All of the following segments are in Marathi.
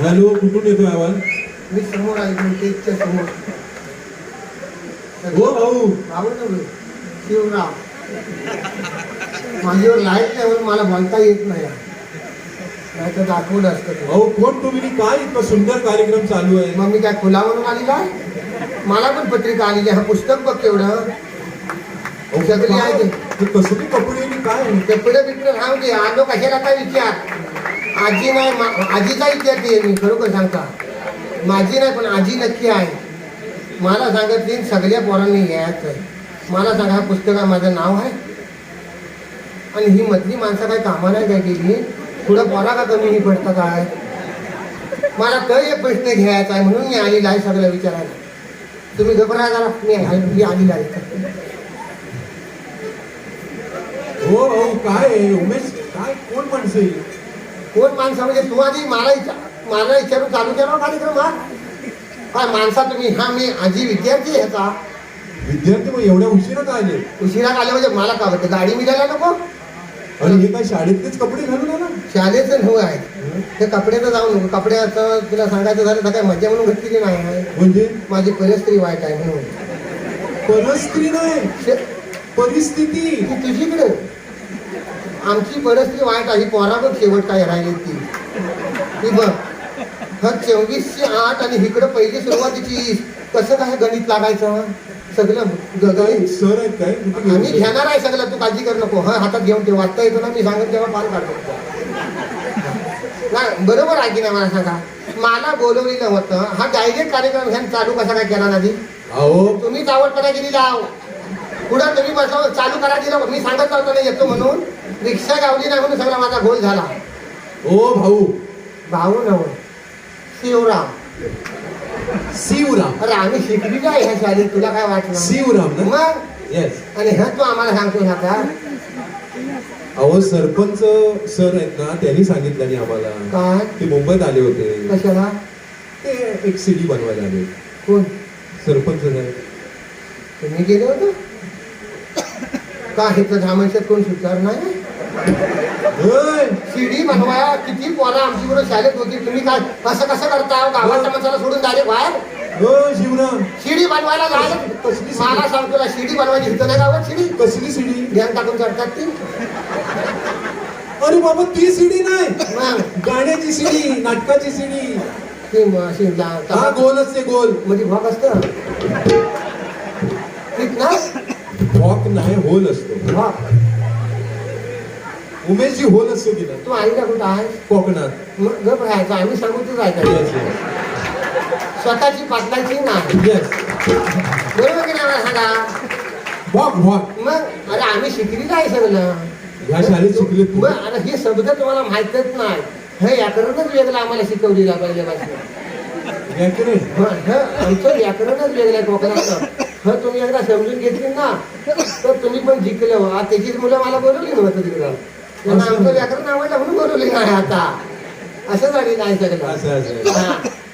हॅलो कुठून येतोय आवाज? मी समोर आलो टेकच्या समोर. हो भाऊ. आवडलं मी शिवराम. माझ्यावर लाइट नाही म्हणून मला बोलता येत नाही. नाही तर दाखवलं असतं. भाऊ कोण तुम्ही? काय इतका सुंदर कार्यक्रम चालू आहे? मग मी काय खुला म्हणून आलेला आहे मला पण पत्रिका आलेली आहे. हा पुस्तक बघ केवढं. सगळी आहे ते. कसली कपडे काय? कपडे बिपडे राहू दे आलो कशाला काय विचार? आजी नाही मा- आजीचा विद्यार्थी आहे मी खरोखर सांगता. माझी नाही पण आजी नक्की आहे. मला सांगत तीन सगळ्या पोरांनी घ्यायचं आहे. मला सांगा ह्या पुस्तकात माझं नाव आहे? आणि ही मधली माणसं काय कामाला काय केली पुढं पोरा का कमी ही पडतं काय मला काही एक प्रश्न घ्यायचा आहे म्हणून मी आलेला आहे सगळं विचारायला. तुम्ही घबरा जरा मी आहे- मी आलेला आहे हो भाऊ काय उमेश काय? कोण माणसं कोण माणसं म्हणजे तू आधी मला विचार मला विचारून चालू केला कार्यक्रम हा? काय माणसा तुम्ही? हा मी आजी विद्यार्थी ह्याचा. विद्यार्थी मग एवढ्या उशिरा का आले? उशिरा आले म्हणजे मला का वाटतं? गाडी मिळायला नको? आणि हे काय शाळेतलेच कपडे घालून आला? शाळेचं हो आहे ते कपड्याचं जाऊ नको. कपड्याचं तुला सांगायचं झालं तर काय मजा म्हणून घेतलेली नाही. म्हणजे? माझी परिस्थिती वाईट आहे म्हणून. परस्त्री नाही. परिस्थिती. ती तुझीकडे. आमची परिस्थिती वाईट आहे. पोरा बघ शेवट काय राहिली ती? ती बघ. हा चोवीसशे आठ आणि इकडं पहिली सुरुवातीची कसं काय गणित लागायचं? सगळं गणित. सर आहेत काय? गेले? घेणार आहे सगळं. तू काळजी करू नको. हा हातात घेऊन ठेव. वाचता येतो ना मी सांगत तेव्हा पार काढतो. नाही बरोबर आहे की नाही मला सांगा? मला बोलवलेलं होतं हा डायरेक्ट कार्यक्रम ह्यानं चालू कसा काय केला नाही अहो. तुम्हीच आवडपणा केली लाव पुढं तुम्ही बसव चालू करा दिलं मी सांगत होतो नाही येतो म्हणून. रिक्षा गावली नाही म्हणून सगळा माझा गोल झाला. ओ भाऊ. भाऊ नव. शिवराम. शिवराम. अरे आम्ही शिकलेलो आहे ह्या शाळेत? तुला काय वाटलं? शिवराम ना? मग? येस आणि हा तू आम्हाला सांगतो ना का अहो सरपंच सर आहेत ना त्यांनी सांगितलं नाही आम्हाला. काय? ते मुंबईत आले होते. कशाला? ते एक सीडी बनवायला आले. कोण? सरपंच साहेब. तुम्ही गेले होते? का हे तर कोण सुचार नाही? होय. शिडी बनवाया किती पोरं आमची बरोबर शाळेत होती तुम्ही काय असं कसं करता? गावाच्या माणसाला सोडून डायरेक्ट बाहेर? शिवराम. शिडी बनवायला जायला कसली शिडी? मला सांगतो ना शिडी बनवायची इथं नाही गावात शिडी कसली सीडी ध्यान टाकून चढतात ती. अरे बाबा ती सीडी नाही. मग? गाण्याची सीडी नाटकाची ती म- ला- हा गोल असते गोल. मध्ये भाग असतं? ठीक ना वॉक नाही होल असतो. भाग. होल असतो की नाही तू आईला कुठं आहे कोकणात. मग गप राहायचं. आम्ही सांगू तू जायचं स्वतःची पाटलाची नाही येस बरोबर की नाही सांगा वॉक वॉक मग अरे आम्ही शिकलेलं आहे सगळं. ह्या शाळेत शिकले तू. मग अरे हे शब्द तुम्हाला माहितच नाही. हे व्याकरणच वेगळं आम्हाला शिकवलेलं पहिल्यापासून. व्याकरण. हं, हं, आमचं व्याकरणच वेगळं आहे कोकणाचं. हं तुम्ही एकदा समजून घेतली ना तर तुम्ही पण जिंकले हो. आता त्याचीच मुलं मला बोलवली नव्हतं तिकडं. त्यांना आमचं व्याकरण आवडलं म्हणून बोलवली नाही आता. असं झालेलं आहे सगळं. असं हा.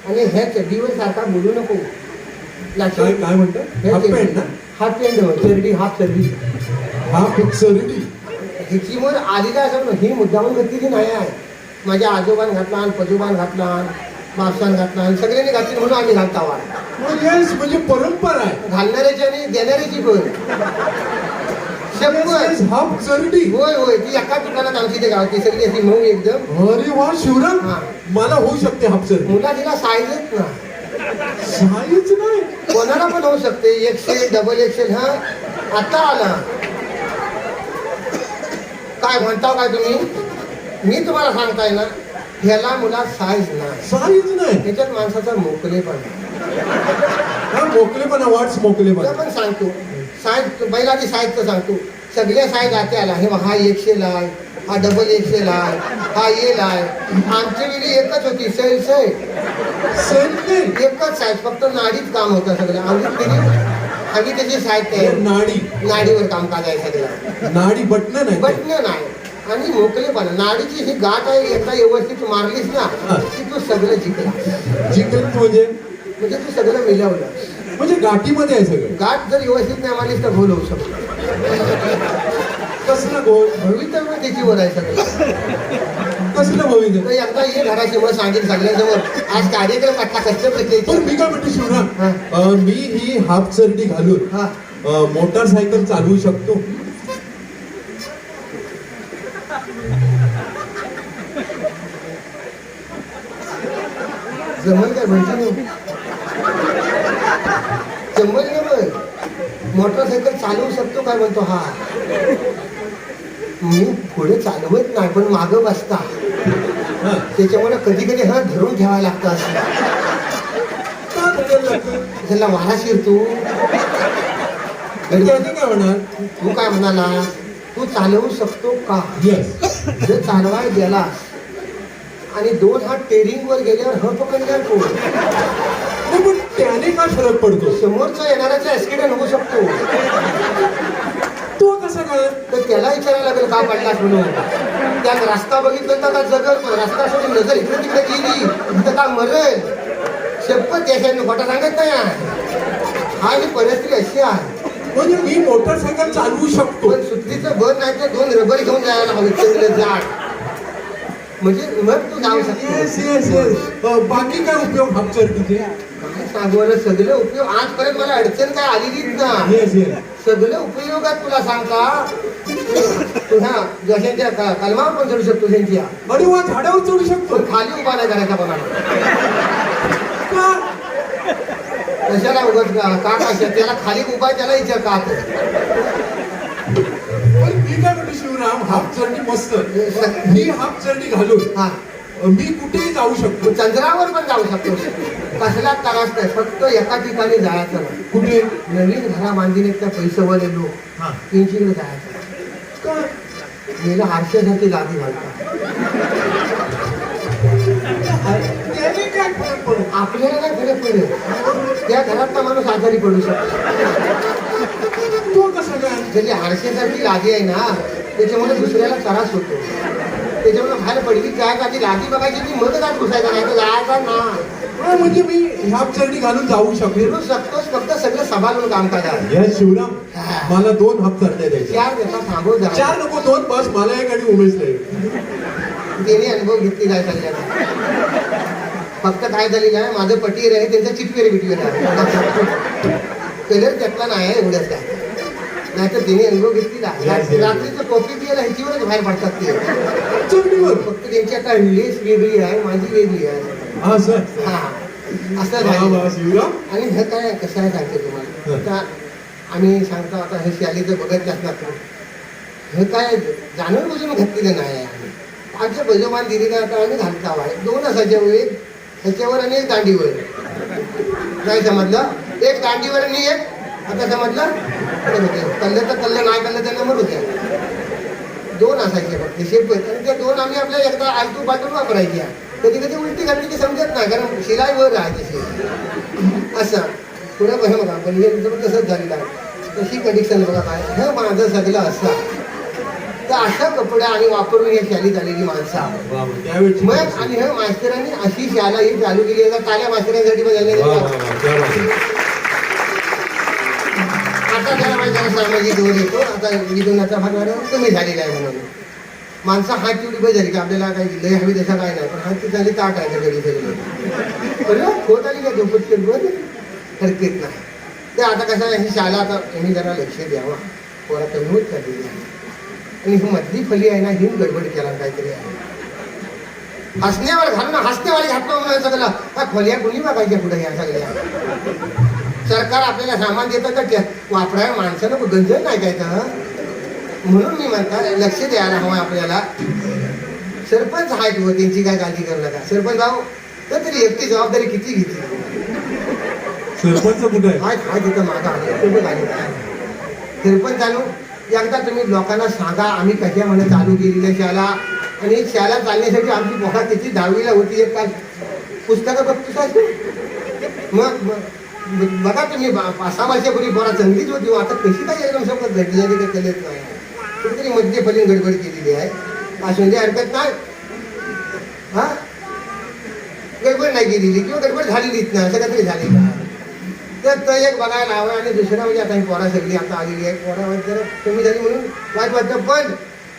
आणि ह्या चड्डीवर सारखा बोलू नको. काय लक्षात काय म्हणतं? हाफ पॅन्ट ना? हाफ हो, चरडी हाफ चरडी वर आलेला असं ही मुद्दामून घातलेली नाही आहे. माझ्या आजोबान घातला आणि पजोबान घातला बापसान घातला आणि सगळ्यांनी घातली म्हणून आम्ही घालता वा येस म्हणजे परंपरा आहे. घालणाऱ्याची आणि देणाऱ्याची पण. शपथ हाफ सरडी होय होय. ती एका दुकानात आमची ते गावची सगळी अशी मऊ एकदम. अरे वा शिवराम. हा. मला होऊ शकते हाफ मुला तिला साईजच ना साईज नाही? कोणाला पण होऊ शकते. एकशे डबल एक्सेल हा. आता आला. काय म्हणता काय तुम्ही? मी तुम्हाला सांगताय ना ह्याला मुला साईज नाही. साईज नाही. त्याच्यात माणसाचा मोकलेपण हा मोकलेपणा वाट्स तुला मोकलेपणा पण सांगतो. साईज बैलाची साईजचं सांगतो. सगळ्या आते आला. हे हा एकशे लाय हा डबल एकशे लाय हा ये लाय आमची वेळी एकच होती सैल सैल सेम नाही एकच साईज फक्त नाडीत काम होतं सगळं. केली आम्ही त्याची साईज तयार नाडी. नाडीवर काम आहे सगळं. नाडी बटणं नाही बटणं नाही. आणि मोकलेपणा नाडीची ही गाठ आहे एकदा व्यवस्थित मारलीस ना की तू सगळं जिंकला जिंकत म्हणजे? म्हणजे तू सगळं मिळवलं म्हणजे गाठीमध्ये आहे सगळं. गाठ जर व्यवस्थित नाही मारलीस तर भूल होऊ शकतो. कसलं गोल भवितव्य त्याची वर आहे सगळं. कसलं भवित तर एकदा ये मग सांगेल सगळ्यांसमोर. आज कार्यक्रम आता कसं पण मी काय म्हणतो शिवराम मी ही हाफ चरडी घालून हा. मोटारसायकल चालवू शकतो. जमल काय म्हणजे जमल मग? मोटरसायकल चालवू शकतो काय म्हणतो हा? मी पुढे चालवत नाही पण मागं बसता. त्याच्यामुळे कधी कधी हा धरून ठेवायला लागतं असं? त्याला वारा शिरतो काय होणार तू काय म्हणाला? तू चालवू शकतो का? जर चालवाय गेला आणि दोन हात टेरिंग वर गेल्यावर ह पकडल्यावर कोण त्याने काय फरक पडतो? समोरचा येणाऱ्याचा ऍक्सिडेंट होऊ शकतो. तो कसा काय तर त्याला विचारायला लागेल का पडलास म्हणून त्यात रस्ता बघितलं तर पण. रस्ता सोडून नजर इकडे तिकडे गेली. तर का मरेल? शपथ देशाने खोटा सांगत नाही. हा ही परिस्थिती अशी आहे. म्हणजे मी मोटारसायकल चालवू शकतो. पण सुत्रीचं भर नाही तर दोन रबर घेऊन जायला हवे चांगलं जाड. म्हणजे मग तू जाऊ शकतो. येस येस बाकी काय उपयोग हाफ चरडीचे काय सांगू ना सगळे उपयोग आजपर्यंत मला अडचण काय आलेलीच ना सगळे उपयोगात तुला सांगता. तुझ्या जशांच्या कलमावर पण चढू शकतो त्यांच्या झाडावर चढू शकतो. खाली उभा नाही करायचा का? कशाला उगत का कशा? त्याला खाली उभा त्याला विचार का. पण मी काय म्हणतो शिवराम हाफ चरडी मस्त. ही हाफ चरडी घालून हा. मी कुठेही जाऊ शकतो. चंद्रावर पण जाऊ शकतो. कसला त्रास नाही फक्त एका ठिकाणी जायचं. नाही कुठे? नवीन घरा बांधीने त्या लोक. हा. त्यांच्याकडे जायचं. का? गेल्या आरशासाठी लादी घालतात. त्याने काय फरक आपल्याला पडेल? त्या घरातला माणूस आजारी पडू शकतो. तो कसा काय? त्याची आरशासारखी लादी आहे ना त्याच्यामुळे दुसऱ्याला त्रास होतो. त्याच्यामुळे बाहेर पडली. काय का ती लादी बघायची ती मग जात घुसायचा नाही. तर जायचा ना. म्हणजे मी हाफ चरडी घालून जाऊ शकतो फिरू शकतोच फक्त सगळं सांभाळून काम करा. या शिवराम. मला दोन चरड्या द्यायच्या चार दिवसात थांबव जरा चार नको दोन बस मला एक आणि उमेश नाही त्याने अनुभव घेतली काय चालल्या फक्त काय झालेलं आहे माझं पटीर आहे त्यांचा चिटवेर बिटवेर आहे कलर त्यातला नाही आहे एवढंच काय. नाहीतर त्याने अनुभव. Yes, yes. रात्रीचं कॉफी पियला ह्याच्यावरच बाहेर पडतात ते. चरडीवर फक्त त्यांची आता लेस वेगळी आहे माझी वेगळी आहे. हा. सर हा असं आणि हे काय कसं आहे सांगते तुम्हाला? आता आम्ही सांगतो आता हे शालीचं बघत असणार तुम्ही. हे काय जाणून बुजून घातलेलं नाही आम्ही. आमच्या बजोबान दिलेलं आता आम्ही घालता आहे. दोन असायच्या एक ह्याच्यावर आणि एक दांडीवर. काय समजलं? एक दांडीवर आणि एक आता समजलं? बरं होते कल्लं तर कल्लं नाही कल्लं तर नंबर होत्या दोन असायचे फक्त शेप आणि ते दोन आम्ही आपल्या एकदा आलतू पालटून वापरायच्या कधी कधी उलटी घातली की समजत नाही कारण शिलाई वर आहे तशी असं पुढे बघा बघा पण हे तुमचं तसंच झालेलं आहे तशी कंडिशन बघा काय हे माझं सगळं असं तर अशा कपड्या आणि वापरून हे शाली झालेली माणसं मग. आणि हे मास्तरांनी अशी शाळा ही चालू केली आहे काल्या मास्तरांसाठी पण झालेली आता त्याला माहिती आहे सामाजिक वर येतो आता विधुनाचा भाग कमी झालेला आहे म्हणून. माणसं हात तेवढी बस झाली की आपल्याला काही लय हवी तसा काय नाही पण हात झाली ताट आहे त्या घडी सगळी बरं होत आली का झोपत बरं हरकत नाही. ते आता कसं आहे ही शाळा आता तुम्ही जरा लक्ष द्यावा. पोरा कमी होत चाललेली आहे. आणि ही मधली फली आहे ना ही गडबड केला काहीतरी आहे. हसण्यावर घालून हसण्यावाली घातलं म्हणून सगळं. हा खोल्या कुणी बघायच्या पुढे या सगळ्या? सरकार आपल्याला सामान देतं का त्या वापराय माणसानं गंज नाही काय तर म्हणून मी म्हणता लक्ष द्यायला हवं आपल्याला. सरपंच आहेत व त्यांची काय काळजी करू नका. सरपंच भाऊ तर तरी एकटी जबाबदारी किती घेतली? सरपंच कुठे आहे? हाय हाय तिथं आले. सरपंच आणू एकदा तुम्ही लोकांना सांगा आम्ही कशा म्हणे चालू केलेल्या शाळा? आणि शाळा चालण्यासाठी आमची पोहा त्याची दहावीला होती एक काल पुस्तकं बघतो मग मग. बघा तुम्ही सहा वर्षापूर्वी पोरा चांगलीच होती. आता कशी काय एकदम सगळं घडली झाली काही कळत नाही. कुठेतरी मध्य फलीन गडबड केलेली आहे. असून हरकत नाही. हा? गडबड नाही केलेली किंवा गडबड झालेलीच नाही असं काहीतरी झाली का तर तो एक बघायला हवं आणि दुसरा म्हणजे आता ही पोरा सगळी आता आलेली आहे पोरा जरा कमी झाली म्हणून वाईट वाटतं पण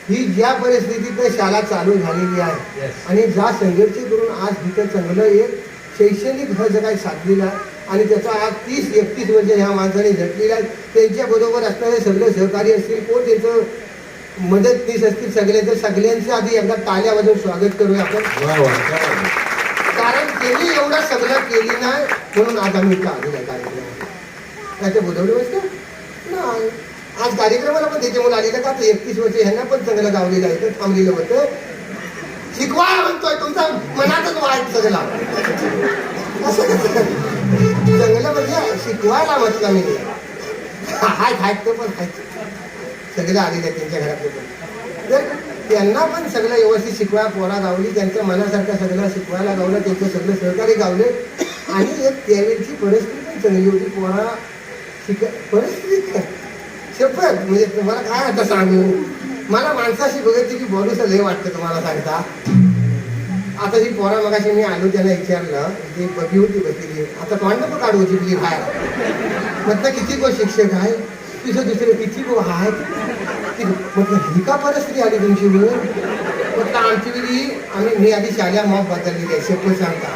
ही ज्या परिस्थितीत शाळा चालू झालेली आहे. आणि ज्या संघर्ष करून आज तिथं चांगलं एक शैक्षणिक ध्वज काही साधलेला आहे. आणि त्याचा आज तीस एकतीस वर्ष ह्या माणसाने झटलेला आहे. त्यांच्याबरोबर असणारे सगळे सहकारी असतील कोण त्यांचं मदतनीस असतील सगळ्यांचं सगळ्यांचं आधी एकदा टाळ्या वाजवून स्वागत करूया आपण. कारण त्यांनी एवढं सगळं केली नाही म्हणून आज आम्ही इथं आलेलो आहे त्याच्या बुधवडी बसतो नाही. आज कार्यक्रमाला पण त्याच्यामुळे आलेलं का? ते एकतीस वर्ष ह्यांना पण चांगलं गावलेलं आहे तर थांबलेलं होतं. शिकवा म्हणतोय तुमचा मनातच वाईट सगळा. असं कसं? चांगलं म्हणजे शिकवायला मत कमी हाय हाय तो पण खायचं सगळे आलेले आहेत त्यांच्या घरातले पण तर त्यांना पण सगळं व्यवस्थित शिकवाय पोरा गावली त्यांच्या मनासारखं सगळं शिकवायला गावलं त्यांचं सगळं सहकारी गावले. आणि एक त्यावेळची परिस्थिती पण चांगली होती पोरा शिक परिस्थिती काय? शपथ म्हणजे तुम्हाला काय आता सांगू? मला माणसाशी बघितली की बोलूस लय वाटतं तुम्हाला सांगता. आता जी पोरा मगाशी मी आलो त्यांना विचारलं ती बघी होती बसलेली. आता तोंड पण काढू शिकली बाहेर. म्हटलं किती गो शिक्षक आहे? तुझं दुसरे किती गो आहेत? ती म्हटलं ही का परिस्थिती आली तुमची वेळ म्हटलं आमची वेळी आम्ही मी आधी शाल्या मॉप बदललेली आहे शेपूट सांगता.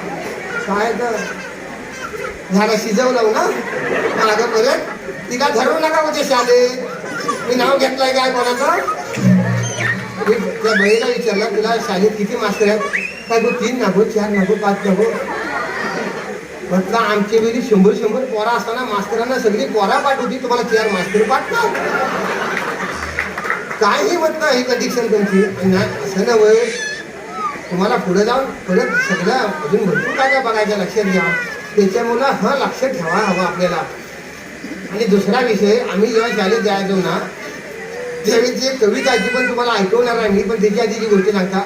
काय तर झाडा शिजवलं ना? मागं परत? तिला धरू नका म्हणजे शाले मी नाव घेतलंय काय कोणाचं? मी त्या बहिणीला विचारलं तुला शाळेत किती मास्तर आहेत? काय गो तीन नागो चार नागो पाच नागो म्हटलं आमच्या वेळी शंभर शंभर पोरा असताना मास्तरांना सगळी पोरा पाठवती तुम्हाला चार मास्तर पाठवा काही म्हटलं हे कंडिक्शन तुमची असं ना वय तुम्हाला पुढे जाऊन परत सगळं अजून भरपूर काय काय बघायचं लक्षात घ्या. त्याच्यामुळं हा लक्ष ठेवा हवं आपल्याला. आणि दुसरा विषय आम्ही जेव्हा शाळेत जायचो ना त्यावेळी जे कविताची पण तुम्हाला ऐकवणार आहे मी पण आधी जी गोष्टी सांगता.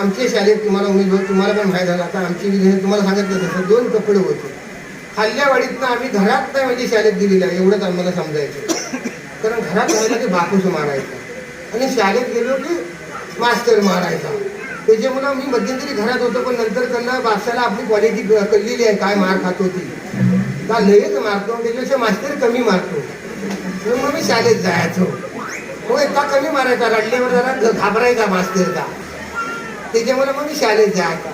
आमच्या शाळेत तुम्हाला उमेदवार तुम्हाला पण माहीत झाला. आता आमची विधान तुम्हाला सांगितलं तसं दोन कपडे होते. खाल्ल्यावाडीतनं आम्ही घरात नाही म्हणजे शाळेत गेलेलं आहे एवढंच आम्हाला समजायचं कारण घरात राहिलं की बापूस मारायचा. आणि शाळेत गेलो की मास्टर मारायचा. त्याच्यामुळं मी मध्यंतरी घरात होतो पण नंतर त्यांना बादशाला आपली क्वालिटी कळलेली आहे काय मार खात होती का लयच मारतो त्याच्यापेक्षा मास्टर कमी मारतो. मग मी शाळेत जायचो. हो इतका कमी मारायचा रडल्यावर जरा घाबरायचा मास्टरचा त्याच्यामुळे मग मी शाळेत जायचा.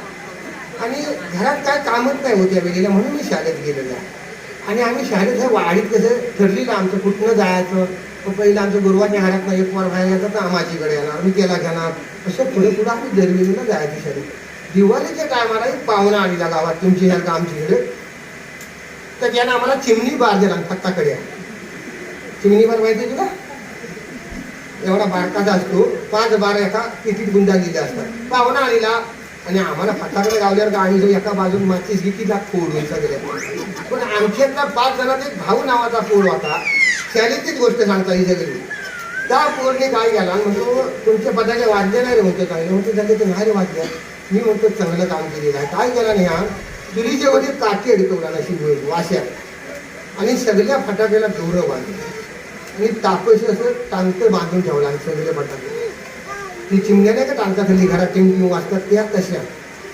आणि घरात काय कामच नाही होत्या वेळेला म्हणून मी शाळेत गेलेलो. आहे आणि आम्ही शाळेत हे कसं ठरलेलं आमचं कुठनं जायचं? मग पहिलं आमचं गुरुवारच्या हाडात एक वर बाहेर यायचं तर माझीकडे येणार मी त्याला घेणार. असं पुढे पुढे आम्ही दरवेळेला जायचं शाळेत. दिवाळीच्या टायमाला एक पाहुणा आलेला गावात तुमची ह्या आमच्याकडे तर त्यानं आम्हाला चिमणी बार दिला फत्ताकडे चिमणी बार माहिती आहे तुला? एवढा बारकाचा असतो पाच बार एका तिकीट दिल्या असतात. पाहुणा आलेला आणि आम्हाला फटाकडे गावल्यावर गाणी जो एका बाजून माचीस कितीला फोड सगळ्या पण आणखीतला पाच जणांचा एक भाऊ नावाचा फोड होता. शाळेतलीच गोष्ट सांगता ही सगळी त्या पोरने काय केला म्हणतो तुमच्या पदाचे वाद्य नाही रे म्हणतो चांगले म्हणतो झाले ते नाही रे वाद्य मी म्हणतो चांगलं काम केलेलं आहे. काय केला नाही हा? तुरीच्या वडील काठी अडकवला ना शिव वाश्या आणि सगळ्या फटाक्याला गौरव बांधला आणि तापशी असं टांगत बांधून ठेवला आणि सगळे फटाके. ती चिमण्या नाही का टांगताखाली घरात? चिमणी वाजतात त्या तशा.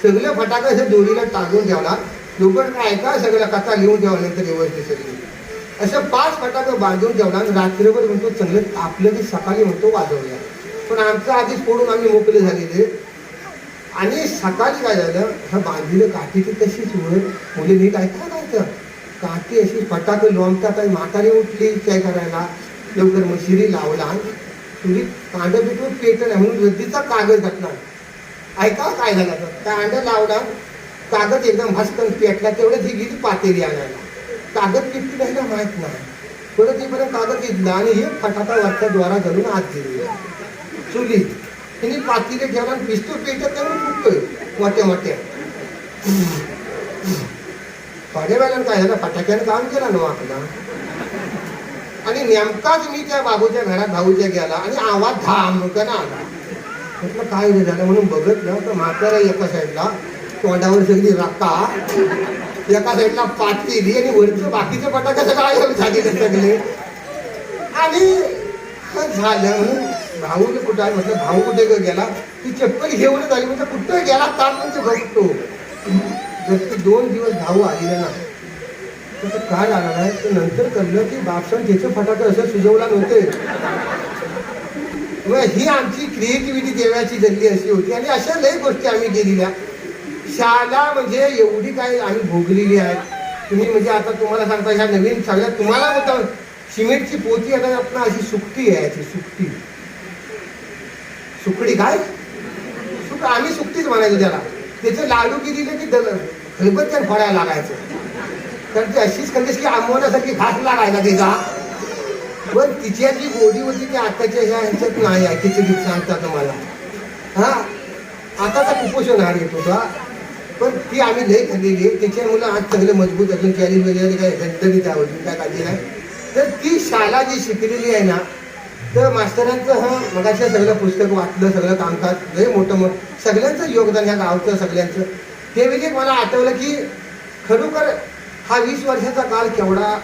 सगळे फटाका असं दोरीला टांगून ठेवला. लोकं काय ऐका सगळ्या कथा लिहून ठेवल्यानंतर नंतर व्यवस्थित सगळी. असं पाच फटाकं बांधून ठेवला आणि रात्रभर म्हणतो चांगलं तापलं की सकाळी म्हणतो वाजवल्या पण आमचं आधीच फोडून आम्ही मोकळे झालेले. आणि सकाळी काय झालं? ह्या बांधलेलं काठीची तशीच वर मुली नीट ऐका नाही तर काठी अशी फटाके लोंबतात आणि म्हातारी उठली काय करायला? लवकर मशिरी लावला तुम्ही कांड पिठून पेटलं नाही म्हणून रद्दीचा कागद घातला ऐका काय झालं? तर लावला कागद एकदम भस्कन पेटला तेवढं ही गेली पातेरी आणायला. कागद पेटली नाही ना माहीत नाही. परत येईपर्यंत कागद घेतला आणि हे फटाका वरच्या द्वारा घालून आत गेली. चुली. तिने पातीले ठेवला आणि पिस्तूल पेटत त्यामुळे फुटतोय मोठ्या मोठ्या. थोड्या काय झालं? फटाक्यानं काम केला ना आपला. आणि नेमकाच मी त्या बाबूच्या घरात भाऊच्या गेला आणि आवाज धामकन आला. म्हटलं काय रे झालं म्हणून बघितलं तर म्हातारा एका साईडला तोंडावर सगळी रक्का एका साईडला पातेली आणि वरचं बाकीचे फटाके सगळं गायब झालेले सगळे. आणि झालं म्हणून भाऊ कुठं आहे? म्हटलं भाऊ कुठे गेला? ती चप्पल घेऊनच आली. म्हणजे कुठं गेला? ताण म्हणजे बघतो जर दोन दिवस भाऊ आलेला ना तसं काय झालं नाही ते नंतर कळलं की बापसन त्याचे फटाके असं सुजवला नव्हते. मग ही आमची क्रिएटिव्हिटी देवाची जल्ली अशी होती. आणि अशा लय गोष्टी आम्ही केलेल्या. शाळा म्हणजे एवढी काय आम्ही भोगलेली आहे तुम्ही म्हणजे आता तुम्हाला सांगता ह्या नवीन सगळ्या तुम्हाला होता सिमेंटची पोती आता आपण अशी सुकटी आहे याची सुकटी. सुकडी काय? सुक आम्ही सुकटीच म्हणायचो त्याला. त्याचे लाडू किती की दल खलबत्त्यात फळायला लागायचं. तर ती अशीच खंदेश की आंबवण्यासारखी घास लागायला त्याचा पण तिच्या जी गोडी होती ती आताच्या ह्या ह्याच्यात नाही आहे खिचडीत सांगता तुम्हाला. हा? आताचा कुपोषण हार येतो का पण ती आम्ही लय खाल्लेली आहे. तिच्या मुलं आज चांगले मजबूत अजून कॅरी वगैरे काय घंटरी त्यावरून काय काळजी नाही. तर ती शाळा जी शिकलेली आहे ना तर मास्तरांचं हा मगाशी सगळं पुस्तक वाचलं सगळं कामकाज लय मोठं मोठं सगळ्यांचं योगदान ह्या गावचं सगळ्यांचं. ते म्हणजे मला आठवलं की खरोखर हा वीस वर्षाचा काळ केवढा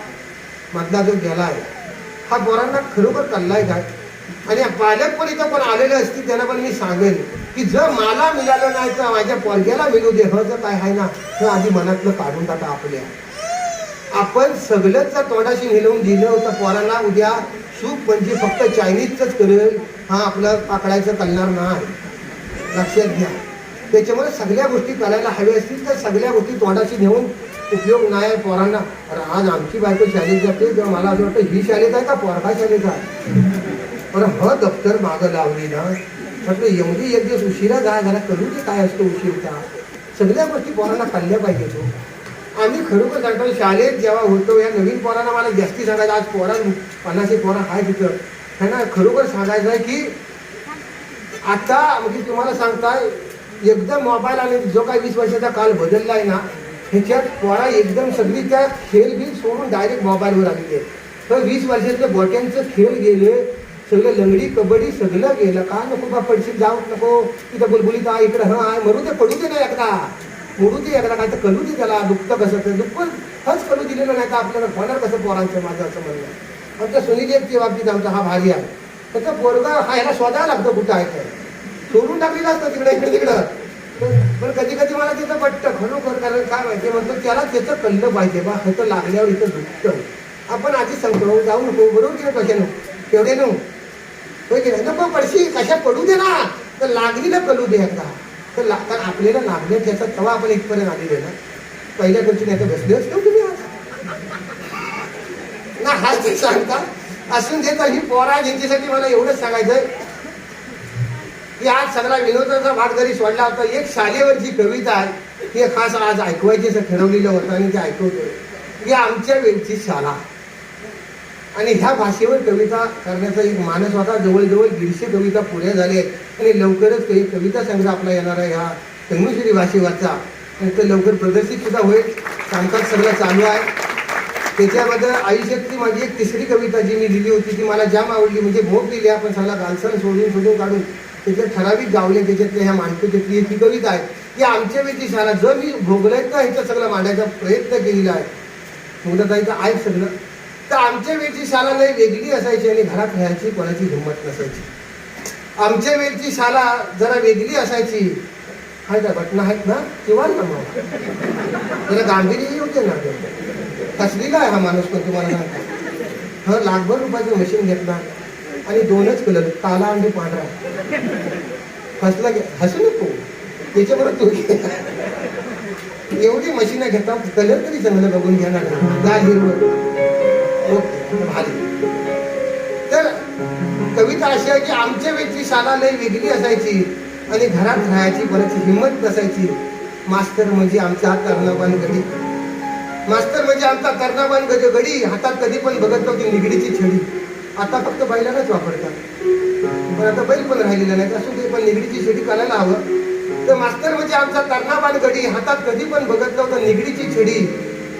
मधला जो गेला आहे हा पोरांना खरोखर कल्लाय काय आणि पालक पण इथं पण आलेले असतील त्यांना पण मी सांगेन की जर मला मिळालं नाही तर माझ्या पोरग्याला मिळू दे. हं जर काय आहे ना तर आधी मनातलं काढून टाका आपल्या. आपण सगळंच जर तोंडाशी हिलवून दिलं होतं पोरांना उद्या सूप म्हणजे फक्त चायनीजच करेल. हा आपलं पाकडायचं कळणार नाही. लक्षात घ्या. त्याच्यामुळे सगळ्या गोष्टी करायला हव्या असतील तर सगळ्या गोष्टी तोंडाशी नेऊन उपयोग नाही आहे पोरांना. अरे आज आमची बायको शाळेत जाते तेव्हा मला असं वाटतं ही शाळेत आहे का? पोरका शाळेत आहे. पण ह दप्तर मागं लावली ना म्हटलं एवढी एक दिवस उशिरा जा जरा करू दे काय असतो उशिरता सगळ्या गोष्टी पोरांना कळल्या पाहिजे तो आम्ही खरोखर सांगतो शाळेत जेव्हा होतो या नवीन पोरांना मला जास्ती सांगायचं आज पोरां पन्नास एक पोरा आहे तिथं त्यांना खरोखर सांगायचं आहे की आता म्हणजे तुम्हाला सांगताय एकदम मोबाईल आणि जो काही वीस वर्षाचा काल बदलला आहे ना ह्याच्यात पोरा एकदम सगळी त्या खेळ बी सोडून डायरेक्ट मोबाईलवर आलेली आहे. तर वीस वर्षातल्या बोट्यांचं खेळ गेले सगळं लंगडी कबड्डी सगळं गेलं. का नको बा पडशील जाऊ नको. तिथं बुलबुलीत आहे इकडं हा आय मरू दे पडू दे ना एकदा. मोडू दे एकदा काय तर कलू दे त्याला. दुखतं कसं तर दुःख हच कलू दिलेलं नाही तर आपल्याला होणार कसं पोरांचं माझं असं म्हणणं? आहे. आमच्या सुनीलच्या एक बाबतीत आमचा हा भारी आहे. त्याचा पोरगा हा ह्याला शोधायला लागतो कुठं आहे तर सोडून टाकलेलं असतं तिकडे इकडे तिकडं. पण- कधी कधी मला तिथं पटतं खरोखर कारण काय माहिती म्हणतो त्याला त्याचं कळलं पाहिजे बा ह्याचं लागल्यावर इथं दुखतं. आपण आधी सांगतो जाऊ नको हो, बरोबर की नाही कशानं? तेवढे नो की नाही? नको पडशी कशा पडू दे ना? तर लागलीला कळू दे आता तर ला- कारण आपल्याला लागलं त्याचा तवा आपण इथपर्यंत आलेले ना पहिल्या गोष्टी नाही तर बसले असतो तुम्ही आज ना हा ते सांगता. असून देता ही पोरा यांच्यासाठी मला एवढंच सांगायचं की आज सगळा विनोदाचा भाग जरी सोडला होता. एक शालेवरची कविता आहे. ही खास आज ऐकवायची असं ठरवलेलं होतं आणि ते ऐकवतोय. की आमच्या वेळची शाळा. आणि ह्या भाषेवर कविता करण्याचा एक मानस होता. जवळजवळ दीडशे कविता पुऱ्या झाल्या आहेत. आणि लवकरच काही कविता संग्रह आपला येणार आहे ह्या संगमेश्वरी भाषेवरचा. आणि ते लवकर प्रदर्शित सुद्धा होईल. कामकाज सगळं चालू आहे. त्याच्याबद्दल आयुष्यातली माझी एक तिसरी कविता जी मी लिहिली होती ती मला जाम आवडली. म्हणजे भोग दिली आपण सगळा गालसर सोडून सोडून काढून त्याच्यात ठराविक गावले त्याच्यातले ह्या माणसं एक ही कविता आहे की आमच्या वेळची शाळा जर मी भोगलाय तर ह्याच्यात सगळं मांडायचा प्रयत्न केलेला आहे. मुदताईचं आहे सगळं. तर आमच्या वेळची शाळा नाही वेगळी असायची आणि घरात राहायची कोणाची हिंमत नसायची. आमच्या वेळची शाळा जरा वेगळी असायची. काय त्या घटना आहेत ना? किंवा ना मग. जरा गांभीर्य होते ना. ते. कसलीला आहे हा माणूस पण तुम्हाला हा लाखभर रुपयाचं मशीन घेतला. आणि दोनच कलर काला आणि पांढरा. हसला हसू नको. त्याच्याबरोबर तू एवढी मशीन घेता कलर तरी चांगलं बघून घेणार जा हिरवं. ओके भारी. तर कविता अशी आहे की आमच्या वेळची शाळा लय वेगळी असायची आणि घरात राहायची बरीच हिंमत नसायची मास्तर म्हणजे आमचा कर्णबान गडी. मास्तर म्हणजे आमचा कर्णबान गडी हातात कधी पण बघत नव्हती निगडीची छडी. आता फक्त बैलालाच वापरतात. पण आता बैल पण राहिलेला नाही असू दे पण निगडीची छेडी करायला हवं. तर मास्तर म्हणजे आमचा तरणाबाण गडी हातात कधी पण बघत नव्हतं निगडीची छेडी.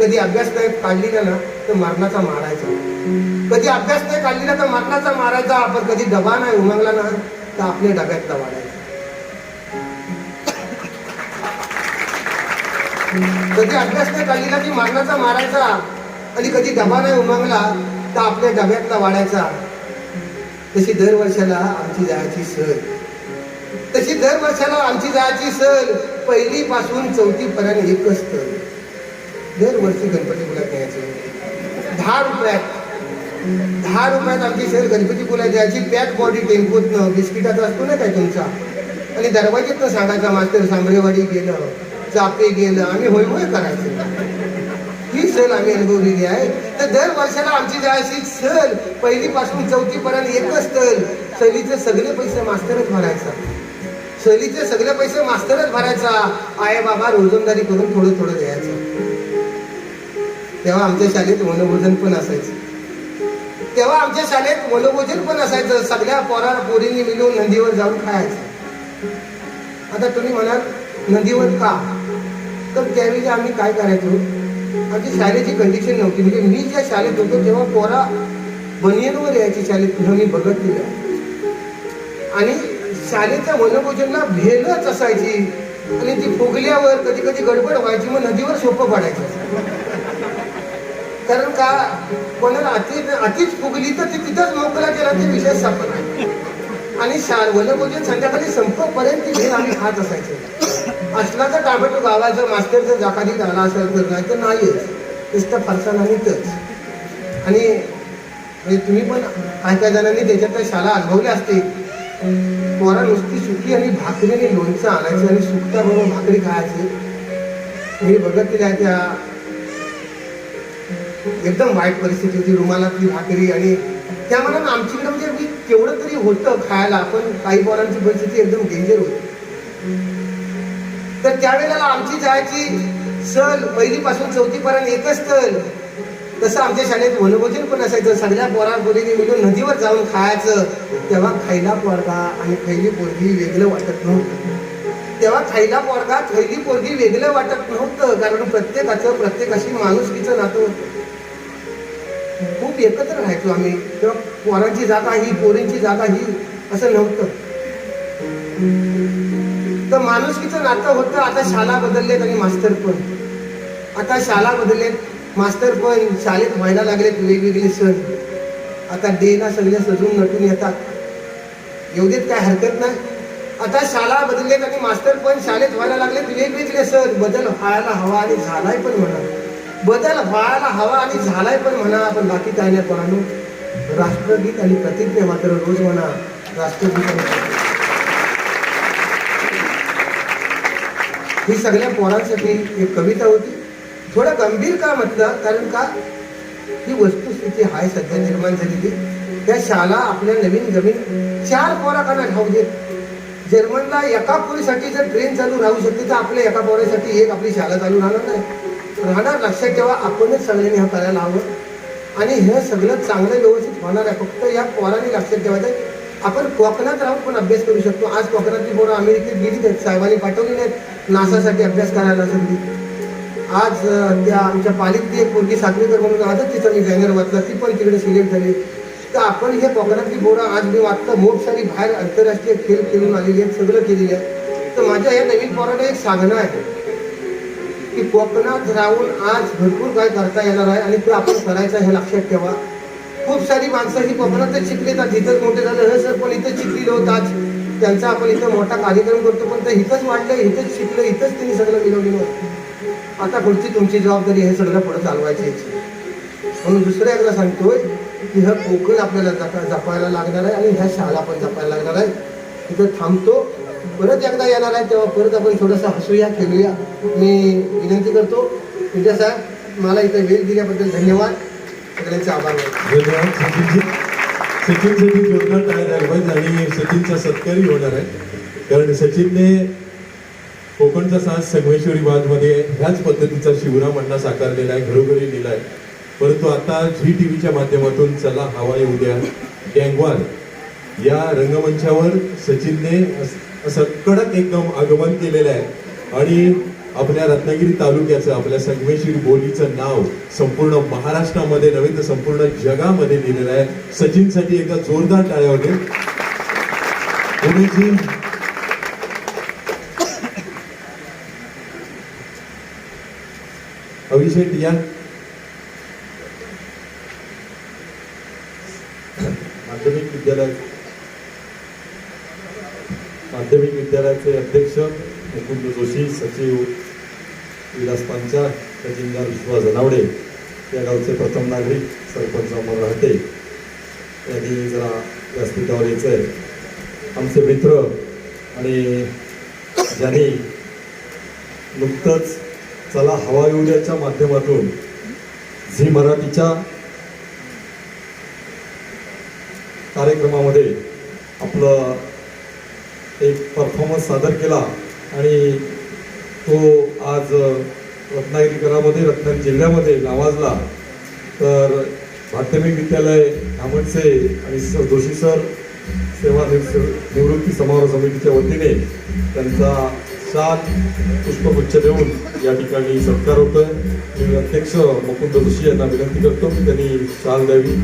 कधी अभ्यास नाही काढलेला ना तर मरणाचा मारायचा. कधी अभ्यास नाही काढलेला तर मरणाचा मारायचा आपण कधी डबा नाही उमंगला ना तर आपल्या डब्यात वाढायचा कधी अभ्यास नाही काढलेला की मारणाचा मारायचा आणि कधी डबा नाही उमंगला तर आपल्या डब्यातला वाढायचा. तशी दर वर्षाला आमची जायची सहल तशी दर वर्षाला आमची जायची सहल पहिलीपासून चौथीपर्यंत एक पर्यंत एकच तर. दरवर्षी गणपती मुलात न्यायचं. दहा रुपयात. दहा रुपयात आमची सर गणपती पुला द्यायची पॅक बॉडी टेम्पोतनं बिस्किटाचा असतो ना काय तुमचा? आणि दरवाजेतनं सांगायचा मास्तर सांबरेवाडी गेलं चापे गेलं आम्ही होय होय करायचं. ही सहल आम्ही अनुभवलेली आहे. तर दर वर्षाला आमची जायची सहल पहिलीपासून चौथीपर्यंत एकच सण सहलीचे सगळे पैसे मास्तरच भरायचा. सहलीचे सगळे पैसे मास्तरच भरायचा. आय बाबा रोजंदारी करून थोडं थोडं द्यायचं. तेव्हा आमच्या शाळेत वनभोजन पण असायचं. तेव्हा आमच्या शाळेत वनभोजन पण असायचं. सगळ्या पोरा पोरींनी मिळून नदीवर जाऊन खायचं. आता तुम्ही म्हणाल नदीवर का? तर त्यावेळी आम्ही काय करायचो? आमची शाळेची कंडिशन नव्हती. म्हणजे मी ज्या शाळेत होतो तेव्हा पोरा बनियनवर यायची शाळेत. पुन्हा मी बघत गेलं. आणि शाळेच्या वनभोजनला भेलच असायची. आणि ती फुगल्यावर कधी कधी गडबड व्हायची मग नदीवर सोपं पडायचं. कारण का कोणाला अति अतिच फुगली तर ती तिथंच मोकळा केला ते विषय सापडला. आणि शा वनभोजन संध्याकाळी संपपर्यंत ती भेल आम्ही खात असायचे. असला तर टामॅटो गावाचं मास्टरचं जाकादी झाला असेल तर नाही तर नाहीच. नुसतं फरसाण आणि तच आणि म्हणजे तुम्ही पण काही काही जणांनी त्याच्यातल्या शाळा अनुभवल्या असतील पोरा नुसती सुकी आणि भाकरी आणि लोणचं आणायचं आणि सुकता बरोबर भाकरी खायची. तुम्ही बघितलेल्या आहे त्या एकदम वाईट परिस्थिती होती रुमालातली भाकरी आणि त्या मनात आमच्याकडे म्हणजे केवढं तरी होतं खायला पण काही पोरांची परिस्थिती एकदम डेंजर होती. तर त्यावेळेला आमची जायची सण पहिलीपासून चौथीपर्यंत एकच सण. तसं आमच्या शाळेत वनभोजन पण असायचं. सगळ्या पोरा पोरीने मिळून नदीवर जाऊन खायचं. तेव्हा खैला पोरगा आणि खैली पोरगी वेगळं वाटत नव्हतं. तेव्हा खैला पोरगा खैली पोरगी वेगळं वाटत नव्हतं. कारण प्रत्येकाचं प्रत्येकाशी माणुसकीचं नातं खूप एकत्र राहायचो आम्ही. तेव्हा पोरांची जागा ही पोरींची जागा ही असं नव्हतं. तर माणुसकीचं नातं होतं आता शाळा बदललेत आणि मास्तर पण. आता शाळा बदललेत मास्तर पण शाळेत व्हायला लागलेत वेगवेगळे सण. आता डेला सगळे सजून नटून येतात. एवढेच काय हरकत नाही. आता शाळा बदललेत आणि मास्तर पण शाळेत व्हायला लागलेत वेगवेगळे सण. बदल व्हायला हवा आणि झालाय पण म्हणा. बदल व्हायला हवा आणि झालाय पण म्हणा. आपण बाकी काय नाही पाहणं राष्ट्रगीत आणि प्रतिज्ञा मात्र रोज म्हणा. राष्ट्रगीत आणि ही सगळ्या पोरांसाठी एक कविता होती. थोडं गंभीर का म्हटलं? कारण का? ही वस्तुस्थिती आहे सध्या निर्माण झालेली. त्या शाळा आपल्या नवीन जमीन चार पोराकांना राहू देत. जर्मनला एका पोरीसाठी जर ट्रेन चालू राहू शकते तर आपल्या एका पोरासाठी एक आपली शाळा चालू राहणार नाही. राहणार लक्षात ठेवा आपणच सगळ्यांनी हे करायला हवं. आणि हे सगळं चांगलं व्यवस्थित होणार आहे. फक्त या पोरांनी लक्षात ठेवायचं आपण कोकणात राहून पण अभ्यास करू शकतो. आज कोकणातली पोरं अमेरिकेत गेली आहेत साहेबांनी पाठवली नाहीत. नासासाठी अभ्यास करायला संधी. आज त्या आमच्या ती एक मुलगी सातवीकर म्हणून आजच तिचा मी गॅनर वाचला ती पण तिकडे सिलेक्ट झाली. तर आपण हे कोकणातली बोरं आज मी वाटतं मोठ सारी बाहेर आंतरराष्ट्रीय खेळ खेळून आलेली आहेत सगळं केलेली आहे तर माझ्या या नवीन पोराला एक सांगणं आहे. की कोकणात राहून आज भरपूर काय करता येणार आहे आणि ते आपण करायचं हे लक्षात ठेवा. खूप सारी माणसं ही कोकणातच शिकली जातात इथंच मोठे झाले. हे सर पण इथं शिकलेले होत आज. त्यांचा आपण इथं मोठा कार्यक्रम करतो पण ते इथंच वाढलं इथंच शिकलं इथंच त्यांनी सगळं मिळवलेलं आता पुढची तुमची जबाबदारी हे सगळं पुढे चालवायची म्हणून दुसऱ्या एकदा सांगतोय की हा कोकण आपल्याला जपा जपायला लागणार आहे आणि ह्या शाळा पण जपायला लागणार आहे. तिथं थांबतो. परत एकदा येणार आहे तेव्हा परत आपण थोडंसं हसूया खेळूया. मी विनंती करतो विद्या साहेब मला इथं वेळ दिल्याबद्दल धन्यवाद. सगळ्यांचे आभार. धन्यवाद. सचिनसाठी जोरदार काय द्यायला आणि सचिनचा सत्कारही होणार आहे. कारण सचिनने कोकणचा साज संगमेश्वरी बाजमध्ये ह्याच पद्धतीचा शिवराम अण्णा साकारलेला आहे घरोघरी लिहिला आहे परंतु आता झी टी व्हीच्या माध्यमातून चला हवा येऊ द्या. गँगवार या रंगमंचावर सचिनने असं कडक एकदम आगमन केलेलं आहे. आणि आपल्या रत्नागिरी तालुक्याचं आपल्या संगमेश्वरी बोलीचं नाव संपूर्ण महाराष्ट्रामध्ये नव्हे तर संपूर्ण जगामध्ये लिहिलेलं आहे. सचिनसाठी एकदा जोरदार टाळ्या होते अभिषेक या माध्यमिक विद्यालय माध्यमिक विद्यालयाचे अध्यक्ष मुकुंद जोशी सचिव विलास पांचा खजिनदार विश्वास जनावडे या गावचे प्रथम नागरिक सरपंच अमर राहते. यांनी जरा व्यासपीठावर यायचं आहे आमचे मित्र आणि ज्यांनी नुकतंच चला हवा येऊ द्याच्या माध्यमातून झी मराठीच्या कार्यक्रमामध्ये आपलं एक परफॉर्मन्स सादर केला. आणि तो आज रत्नागिरीकरामध्ये रत्नागिरी जिल्ह्यामध्ये नावाजला. तर माध्यमिक विद्यालय धामणसे आणि सर जोशी सर सेवा निवृत्ती समारोह समितीच्या वतीने त्यांचा सात पुष्पगुच्छ देऊन या ठिकाणी सत्कार होतोय. मी अध्यक्ष मुकुंद जोशी यांना विनंती करतो की त्यांनी शाल द्यावी.